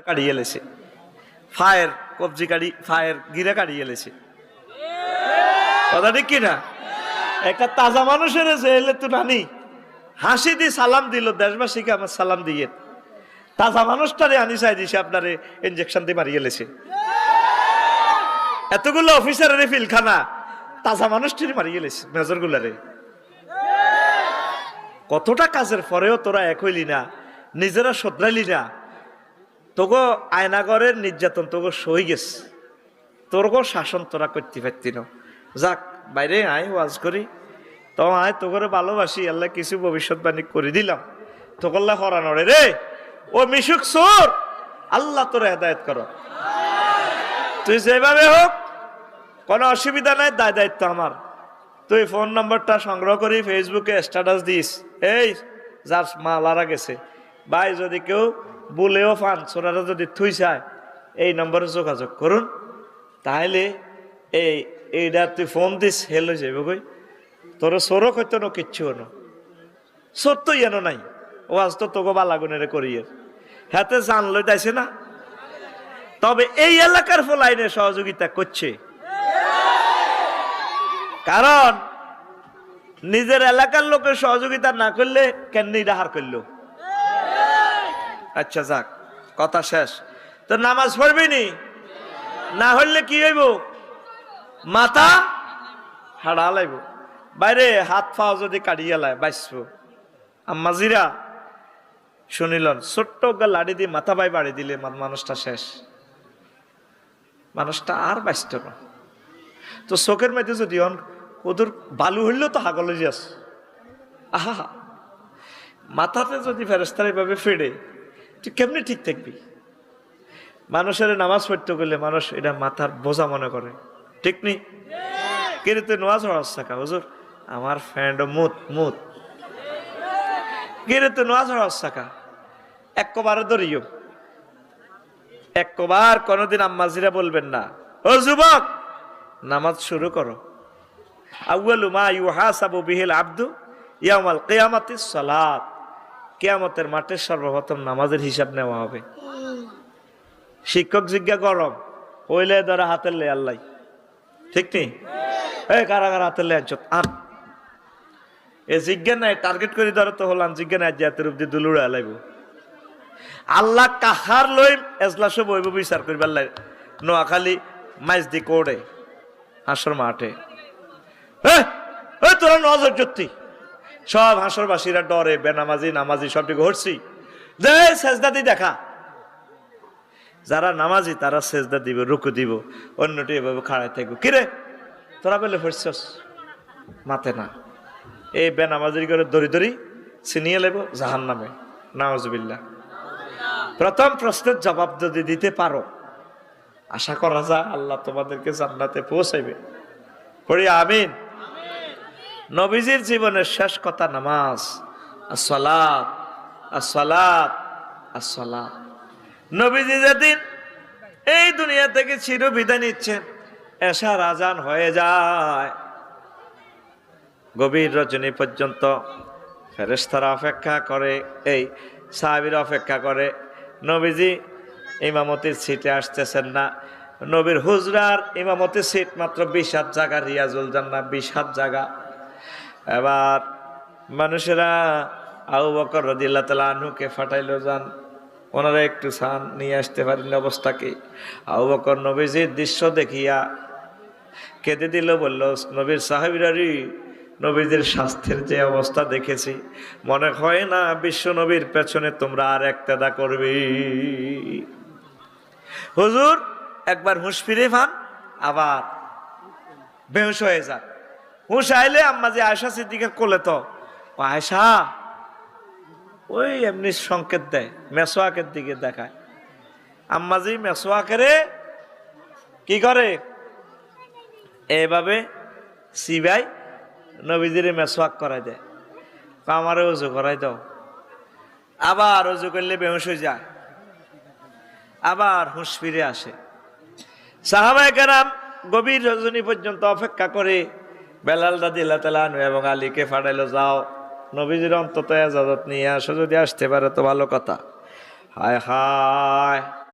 গুলা কাটিয়ে লেছে ফায়ের কবজি কাটি ফায়ের গিরা কাটিয়ে লেছে কথা ঠিক কিনা একটা তাজা মানুষের এলে তো নানি। হাসি দি সালাম দিল, দেশবাসীকে আমার সালাম দিয়ে। তাজা মানুষটারে আনি চাই দিছে, আপনারে ইঞ্জেকশন দিয়ে মারিয়ে লেছে এতগুলো অফিসারের ফিলখানা তাজা মানুষটির মারিয়ে লেছে মেজর গুলারে কতটা কাজের পরেও তোরা এক হইলি না, নিজেরা শোধরাইলি না। তোগো আয়নাগরের নির্যাতন, তোগো সই গেছে। তোরগো শাসন তোরা করতে পারতি না। যাক, বাইরে আয়, ওয়াজ করি। তো আয়, তোগরে ভালোবাসি, আল্লাহ কিছু ভবিষ্যৎবাণী করে দিলাম। তোকল্লা হরানোরে রে, ও মিশুক সোর, আল্লাহ তোর হেদায়ত করো। তুই যেভাবে হোক, কোনো অসুবিধা নাই, দায় দায়িত্ব আমার। তুই ফোন নম্বরটা সংগ্রহ করি, ফেসবুকে স্ট্যাটাস দিস। এই, যার মালারা গেছে। ভাই, যদি কেউ বলেও ফান, সোনারা যদি থুই চায়, এই নম্বরে যোগাযোগ করুন। তাহলে এই এইটা তুই ফোন দিস, হেল হয়ে যাবে কই। তোর সরক হইতো না কিচ্ছু হনো। সত্য এনো নাই। ও আজ তো তোকে বালাগুনের করিয়ে হাতে জান লইতাইছে না? তবে এই এলাকার ফলাইনে সহযোগিতা করছে। কারণ নিজের এলাকার লোকের সহযোগিতা না করলে কেননি ডাহার করল? আচ্ছা যাক, কথা শেষ। তো নামাজ পড়বি নি? না হইলে কি হইব? মাথা হাড়া লাইব। বাইরে হাত ফাও যদি কাটিয়ে লাই বাইসব। আম্মাজিরা শুনিলন, ছোট্ট লাড়ি দিয়ে মাথা বাই বাড়ি দিলে মানুষটা শেষ। মানুষটা আর বাঁচত না। তো চোখের মধ্যে যদি অন ওদের বালু হইলেও তো হাগলে যাস। আহা মাথাতে যদি ফেরস্তার এভাবে ফেড়ে তুই কেমনি ঠিক থাকবি? মানুষের নামাজ পড়তে গেলে মানুষ এটা মাথার বোঝা মনে করে। ঠিক নি কিন্তু তুই নামাজ পড়াস থাকা হুজুর। আমার ফ্রেন্ড মুত মুত। কিন্তু তুই নামাজ পড়াস থাকা একবারে ধরিও। একবার কোনোদিন আম্মাজিরা বলবেন না, ও যুবক, নামাজ শুরু করো। আউয়ালু মা ইউহাসাবু বিহিল আব্দু ইয়ামাল কিয়ামাতি সালাত। কিয়ামতের মাঠে সর্বপ্রথম নামাজের হিসাব নেওয়া হবে। শিক্ষক জিজ্ঞা গরম হইলে ধরা হাতের লে আল্লাহ ঠিক নেই এই কারা কারা হাতের লে আনছ? আন। এ জিজ্ঞা নাই টার্গেট করে ধরো তো হলাম জিজ্ঞা নাই জাতের উপদি দুলুড়ে আলাইব আল্লাহ কাহার লই এজলাস বইব বিচার করিবার লাই নোয়াখালী মাইজ দি কোড়ে হাসর মাঠে। এই, এই তোরা নজর জ্যোতি সব হাসরবাসীরা ডরে, বেনামাজি, নামাজি সব দিকে হরছি। যে সেজদা দি দেখা। যারা নামাজি, তারা সেজদা দিব, রুকু দিব, অন্যটি এভাবে খাড়াই থাকব। কিরে তোরা বলে ফরছস মাতে না। এই বেনামাজির করে দড়ি দড়ি ছিনিয়ে লেব জাহান নামে নাওজবিল্লা প্রথম প্রশ্নের জবাব যদি দিতে পারো, আশা করা যায় আল্লাহ তোমাদেরকে জান্নাতে পৌঁছাইবে। পড়ি, আমিন। নবীজির জীবনের শেষ কথা নামাজ। আসলাত আসলাত আসলাত নবীজি যেদিন এই দুনিয়া থেকে চির বিদায় নিচ্ছেন এসা রাজান হয়ে যায়। গভীর রজনী পর্যন্ত ফেরেস্তারা অপেক্ষা করে, এই সাহাবির অপেক্ষা করে, নবীজি ইমামতির সিটে আসতেছেন না। নবীর হুজরার ইমামতির সিট মাত্র বিশ হাত জায়গা, রিয়াজুল জান্না বিশ জায়গা। এবার মানুষেরা আউ বকর রদিল্লা তালা ফাটাইলো যান। ওনারা একটু সান নিয়ে আসতে পারেন অবস্থাকে আউ বকর নবীজির দৃশ্য দেখিয়া কেঁদে দিল, বলল, নবীর সাহেবিরারি নবীদের স্বাস্থ্যের যে অবস্থা দেখেছি, মনে হয় না বিশ্ব নবীর পেছনে তোমরা আর একতেদা করবে। হুজুর, একবার হুঁশ ফিরে পান আবার বেহুশ হয়ে যান। হুঁশ আইলে আম্মা যে আয়সা সিদ্দিকের কোলে তো। আয়সা ওই এমনি সংকেত দেয়, মেসোয়াকের দিকে দেখায়। আম্মাজি মেসোয়াকেরে কি করে? এভাবে সিবাই নবীজিরে মেসোয়াক করাই দেয়। আমারে উজু করাই দাও। আবার উজু করলে বেহুশ হয়ে যায়। আবার হুঁশ ফিরে আসে। সাহাবায় কেরাম গভীর রজনী পর্যন্ত অপেক্ষা করে বেলাল দাদি তালানু এবং আলীকে ফাটাইলো যাও, নবীজির অন্তত এজাজত নিয়ে আসো, যদি আসতে পারে তো ভালো কথা। হায় হায়।